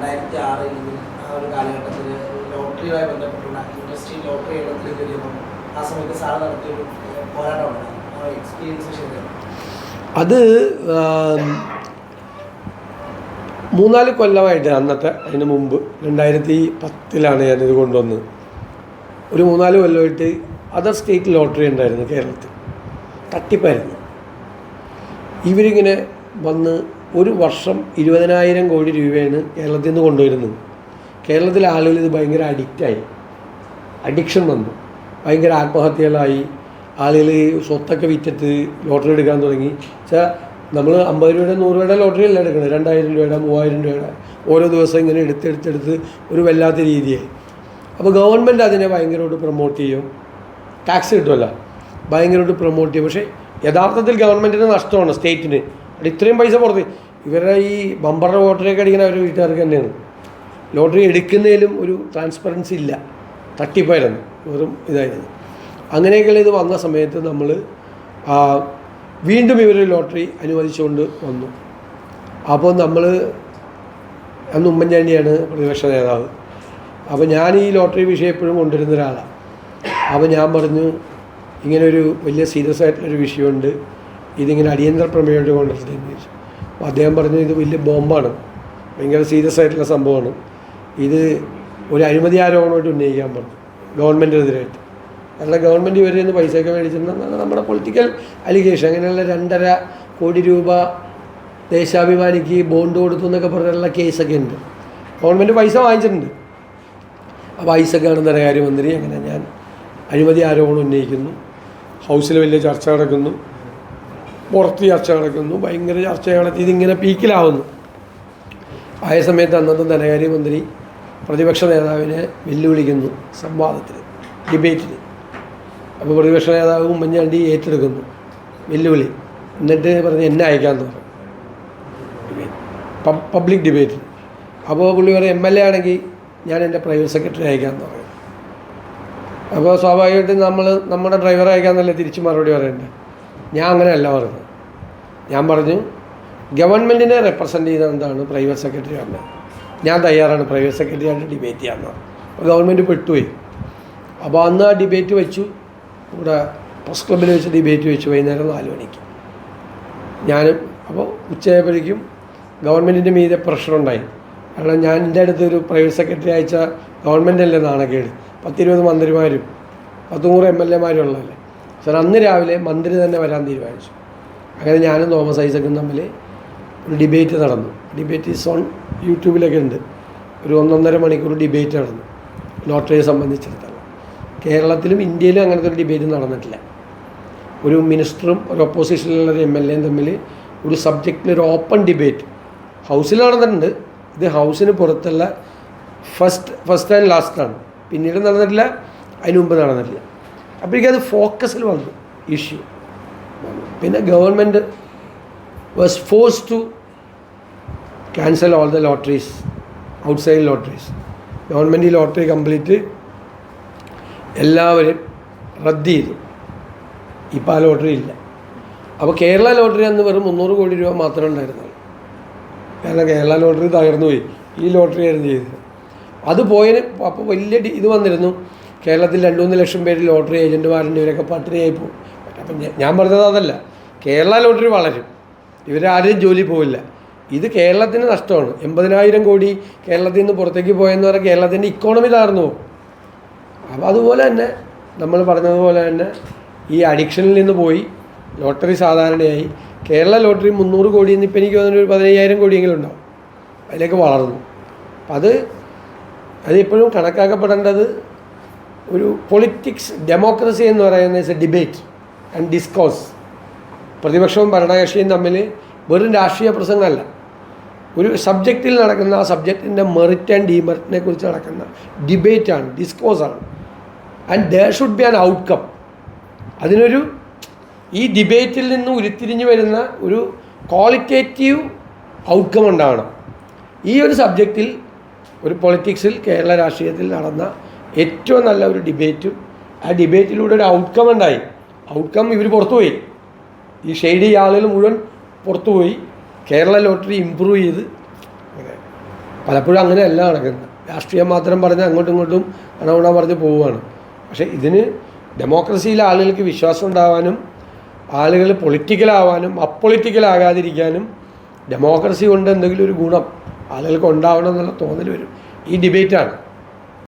രണ്ടായിരത്തി ആറ് അല്ലെങ്കിൽ ആ ഒരു കാലഘട്ടത്തിൽ ലോട്ടറിയുമായി ബന്ധപ്പെട്ടുള്ള ഇൻഡസ്ട്രി ലോട്ടറി എണ്ണത്തിൽ കയറിയപ്പോൾ ആ സമയത്ത് സാർ നടത്തിയൊരു പോരാട്ടമാണ് ആ എക്സ്പീരിയൻസ് ശരിയാണ് അത് മൂന്നാൽ കൊല്ലമായിട്ട് അന്നത്തെ അതിന് മുമ്പ് രണ്ടായിരത്തി പത്തിലാണ് ഞാനിത് കൊണ്ടുവന്നത് ഒരു മൂന്നാൽ കൊല്ലമായിട്ട് അതർ സ്റ്റേറ്റ് ലോട്ടറി ഉണ്ടായിരുന്നു കേരളത്തിൽ. തട്ടിപ്പായിരുന്നു. ഇവരിങ്ങനെ വന്ന് ഒരു വർഷം ഇരുപതിനായിരം കോടി രൂപയാണ് കേരളത്തിൽ നിന്ന് കൊണ്ടുവരുന്നത്. കേരളത്തിലെ ആളുകൾ ഇത് ഭയങ്കര അഡിക്റ്റായി അഡിക്ഷൻ വന്നു. ഭയങ്കര ആത്മഹത്യകളായി. ആളുകൾ സ്വത്തൊക്കെ വിറ്റത്ത് ലോട്ടറി എടുക്കാൻ തുടങ്ങി. വെച്ചാൽ നമ്മൾ അമ്പത് രൂപയുടെ നൂറ് രൂപയുടെ ലോട്ടറി അല്ല എടുക്കുന്നത് രണ്ടായിരം രൂപയുടെ മൂവായിരം രൂപയുടെ. ഓരോ ദിവസം ഇങ്ങനെ എടുത്തെടുത്തെടുത്ത് ഒരു വല്ലാത്ത രീതിയായി. അപ്പോൾ ഗവൺമെന്റ് അതിനെ ഭയങ്കരമായിട്ട് പ്രൊമോട്ട് ചെയ്യും. ടാക്സ് കിട്ടുമല്ല. ഭയങ്കരമായിട്ട് പ്രൊമോട്ട് ചെയ്യും. പക്ഷേ യഥാർത്ഥത്തിൽ ഗവൺമെന്റിന് നഷ്ടമാണ് സ്റ്റേറ്റിന് ഇത്രയും പൈസ പുറത്ത്. ഇവരുടെ ഈ ബമ്പറിന്റെ ലോട്ടറിയൊക്കെ അടിക്കുന്ന ഒരു വീട്ടുകാർക്ക് തന്നെയാണ്. ലോട്ടറി എടുക്കുന്നതിലും ഒരു ട്രാൻസ്പെറൻസി ഇല്ല. തട്ടിപ്പായിരുന്നു. വെറും ഇതായിരുന്നു. അങ്ങനെയൊക്കെയുള്ള ഇത് വന്ന സമയത്ത് നമ്മൾ വീണ്ടും ഇവർ ലോട്ടറി അനുവദിച്ചുകൊണ്ട് വന്നു. അപ്പോൾ നമ്മൾ അന്ന് ഉമ്മൻചാണ്ടിയാണ് പ്രതിപക്ഷ നേതാവ്. അപ്പോൾ ഞാൻ ഈ ലോട്ടറി വിഷയം എപ്പോഴും കൊണ്ടുവരുന്ന ഒരാളാണ് അപ്പോൾ ഞാൻ പറഞ്ഞു ഇങ്ങനൊരു വലിയ സീരിയസ് ആയിട്ടുള്ളൊരു വിഷയമുണ്ട്. ഇതിങ്ങനെ അടിയന്തര പ്രമേയമായിട്ട് കൊണ്ടുവരുന്നത് അപ്പോൾ അദ്ദേഹം പറഞ്ഞു ഇത് വലിയ ബോംബാണ്. ഭയങ്കര സീരിയസ് ആയിട്ടുള്ള സംഭവമാണ്. ഇത് ഒരു അഴിമതി ആരോപണമായിട്ട് ഉന്നയിക്കാൻ പറഞ്ഞു ഗവൺമെന്റിനെതിരായിട്ട് കാരണം ഗവൺമെന്റ് ഇവരിൽ നിന്ന് പൈസയൊക്കെ മേടിച്ചിട്ടുണ്ടെന്നാണ് നമ്മുടെ പൊളിറ്റിക്കൽ അലിഗേഷൻ അങ്ങനെയുള്ള രണ്ടര കോടി രൂപ ദേശാഭിമാനിക്ക് ബോണ്ട് കൊടുത്തു എന്നൊക്കെ പറഞ്ഞുള്ള കേസൊക്കെ ഉണ്ട്. ഗവൺമെന്റ് പൈസ വാങ്ങിച്ചിട്ടുണ്ട്. ആ പൈസക്കാണ് ധനകാര്യമന്ത്രി അങ്ങനെ ഞാൻ അഴിമതി ആരോപണം ഉന്നയിക്കുന്നു. ഹൗസിൽ വലിയ ചർച്ച നടക്കുന്നു. പുറത്ത് ചർച്ച നടക്കുന്നു. ഭയങ്കര ചർച്ച നടത്തി ഇതിങ്ങനെ പീക്കിലാവുന്നു. ആയ സമയത്ത് അന്നത്തെ ധനകാര്യമന്ത്രി പ്രതിപക്ഷ നേതാവിനെ വെല്ലുവിളിക്കുന്നു സംവാദത്തിൽ ഡിബേറ്റിൽ അപ്പോൾ പ്രതിപക്ഷ നേതാവ് ഉമ്മൻചാണ്ടി ഏറ്റെടുക്കുന്നു വെല്ലുവിളി. എന്നിട്ട് പറഞ്ഞ് എന്നെ പറഞ്ഞു പബ്- പബ്ലിക് ഡിബേറ്റ്. അപ്പോൾ പുള്ളി പറയും എം എൽ എ ആണെങ്കിൽ ഞാൻ എന്റെ പ്രൈവറ്റ് സെക്രട്ടറി അയക്കാമെന്ന് പറയും അപ്പോൾ സ്വാഭാവികമായിട്ടും നമ്മൾ നമ്മുടെ ഡ്രൈവറെ അയക്കാമെന്നല്ലേ തിരിച്ച് മറുപടി പറയണ്ടേ? ഞാൻ അങ്ങനെയല്ല പറഞ്ഞു ഞാൻ പറഞ്ഞു ഗവൺമെന്റിനെ റെപ്രസെന്റ് ചെയ്ത എന്താണ് പ്രൈവറ്റ് സെക്രട്ടറി ആണ് ഞാൻ തയ്യാറാണ് പ്രൈവറ്റ് സെക്രട്ടറി ആയിട്ട് ഡിബേറ്റ് ചെയ്യാമെന്ന് അപ്പോൾ ഗവൺമെന്റ് പെട്ടുപോയി. അപ്പോൾ അന്ന് ആ ഡിബേറ്റ് വെച്ചു. ഇവിടെ പ്രസ് ക്ലബിൽ വെച്ച് ഡിബേറ്റ് വെച്ചു. വൈകുന്നേരം നാല് മണിക്ക്. ഞാൻ അപ്പോൾ ഉച്ചയായപ്പോഴേക്കും ഗവൺമെന്റിന്റെ മീതെ പ്രഷറുണ്ടായി കാരണം ഞാൻ എന്റെ അടുത്ത് ഒരു പ്രൈവറ്റ് സെക്രട്ടറി അയച്ച ഗവൺമെന്റ് അല്ലേ നാണക്കേട്? പത്തിരുപത് മന്ത്രിമാരും പത്തുനൂറ് എം എൽ എമാരും ഉള്ളതല്ലേ? സാർ അന്ന് രാവിലെ മന്ത്രി തന്നെ വരാൻ തീരുമാനിച്ചു. അങ്ങനെ ഞാനും തോമസ് ഐസക്കും തമ്മിൽ ഒരു ഡിബേറ്റ് നടന്നു. ഡിബേറ്റ് ഈസ് ഓൺ യൂട്യൂബിലൊക്കെ ഉണ്ട്. ഒരു ഒന്നൊന്നര മണിക്കൂർ ഡിബേറ്റ് നടന്നു. ലോട്ടറിയെ സംബന്ധിച്ചിടത്തോളം. കേരളത്തിലും ഇന്ത്യയിലും അങ്ങനത്തെ ഒരു ഡിബേറ്റ് നടന്നിട്ടില്ല. ഒരു മിനിസ്റ്ററും ഒരു ഒപ്പോസിഷനിലുള്ള ഒരു എം എൽ എയും തമ്മിൽ ഒരു സബ്ജക്റ്റിൽ ഒരു ഓപ്പൺ ഡിബേറ്റ് ഹൗസിൽ നടന്നിട്ടുണ്ട്. ഇത് ഹൗസിന് പുറത്തുള്ള ഫസ്റ്റ് ഫസ്റ്റ് ആൻഡ് ലാസ്റ്റാണ് പിന്നീട് നടന്നിട്ടില്ല. അതിനുമുമ്പ് നടന്നിട്ടില്ല. അപ്പോഴേക്കും അത് ഫോക്കസിൽ വന്നു ഇഷ്യൂ പിന്നെ government was force to cancel all the lotteries outside lotteries government ഈ ലോട്ടറി കംപ്ലീറ്റ് എല്ലാവരും റദ്ദ് ചെയ്തു. ഇപ്പോൾ ആ ലോട്ടറി ഇല്ല. അപ്പോൾ കേരള ലോട്ടറി അന്ന് വെറും മുന്നൂറ് കോടി രൂപ മാത്രമേ ഉണ്ടായിരുന്നുള്ളൂ. കാരണം കേരള ലോട്ടറി തകർന്നു പോയി ഈ ലോട്ടറി ആയിരുന്നു ചെയ്തത്. അത് പോയതിന് അപ്പോൾ വലിയ ഇത് വന്നിരുന്നു. കേരളത്തിൽ രണ്ട് മൂന്ന് ലക്ഷം പേര് ലോട്ടറി ഏജന്റുമാരുണ്ട് ഇവരൊക്കെ പട്ടിണിയായി പോകും. അപ്പം ഞാൻ പറഞ്ഞത് അതല്ല. കേരള ലോട്ടറി വളരും. ഇവരാരും ജോലി പോവില്ല. ഇത് കേരളത്തിന് നഷ്ടമാണ്. എൺപതിനായിരം കോടി കേരളത്തിൽ നിന്ന് പുറത്തേക്ക് പോയെന്ന് പറഞ്ഞാൽ കേരളത്തിന്റെ ഇക്കോണമി താർന്നു അപ്പോൾ അതുപോലെ തന്നെ നമ്മൾ പറഞ്ഞതുപോലെ തന്നെ ഈ അഡിക്ഷനിൽ നിന്ന് പോയി ലോട്ടറി സാധാരണയായി. കേരള ലോട്ടറി മുന്നൂറ് കോടി നിന്ന് ഇപ്പം എനിക്ക് തോന്നുന്നു ഒരു പതിനയ്യായിരം കോടിയെങ്കിലും ഉണ്ടാവും. അതിലേക്ക് വളർന്നു. അപ്പം അത് അത് എപ്പോഴും കണക്കാക്കപ്പെടേണ്ടത് ഒരു പൊളിറ്റിക്സ് ഡെമോക്രസി എന്ന് പറയുന്ന is a debate and discourse പ്രതിപക്ഷവും ഭരണകക്ഷിയും തമ്മിൽ വെറും രാഷ്ട്രീയ പ്രസംഗമല്ല. ഒരു സബ്ജക്റ്റിൽ നടക്കുന്ന ആ സബ്ജക്റ്റിന്റെ മെറിറ്റ് ആൻഡ് ഡിമെറിറ്റിനെ കുറിച്ച് നടക്കുന്ന ഡിബേറ്റാണ് ഡിസ്കോസാണ് and there should be an outcome അതിനൊരു ഈ ഡിബേറ്റിൽ നിന്ന് ഉരുത്തിരിഞ്ഞു വരുന്ന ഒരു ക്വാളിറ്റേറ്റീവ് ഔട്ട്കം ഉണ്ടാവണം. ഈ ഒരു സബ്ജക്റ്റിൽ ഒരു പൊളിറ്റിക്സിൽ കേരള രാഷ്ട്രീയത്തിൽ നടന്ന ഏറ്റവും നല്ല ഒരു ഡിബേറ്റും ആ ഡിബേറ്റിലൂടെ ഒരു ഔട്ട്കം ഉണ്ടായി. ഔട്ട്കം ഇവർ പുറത്തുപോയി. ഈ ഷെയ്ഡി ആളുകൾ മുഴുവൻ പുറത്തുപോയി. കേരള ലോട്ടറി ഇമ്പ്രൂവ് ചെയ്ത്. അങ്ങനെ. പലപ്പോഴും അങ്ങനെയല്ല നടക്കുന്നത്. രാഷ്ട്രീയം മാത്രം പറഞ്ഞ് അങ്ങോട്ടും ഇങ്ങോട്ടും അണവണ പറഞ്ഞ് പോവുകയാണ്. പക്ഷേ ഇതിന് ഡെമോക്രസിയിൽ ആളുകൾക്ക് വിശ്വാസം ഉണ്ടാവാനും ആളുകൾ പൊളിറ്റിക്കലാവാനും അപ്പൊളിറ്റിക്കലാകാതിരിക്കാനും ഡെമോക്രസി കൊണ്ട് എന്തെങ്കിലും ഒരു ഗുണം ആളുകൾക്ക് ഉണ്ടാവണം എന്നുള്ള തോന്നൽ വരും. ഈ ഡിബേറ്റാണ്.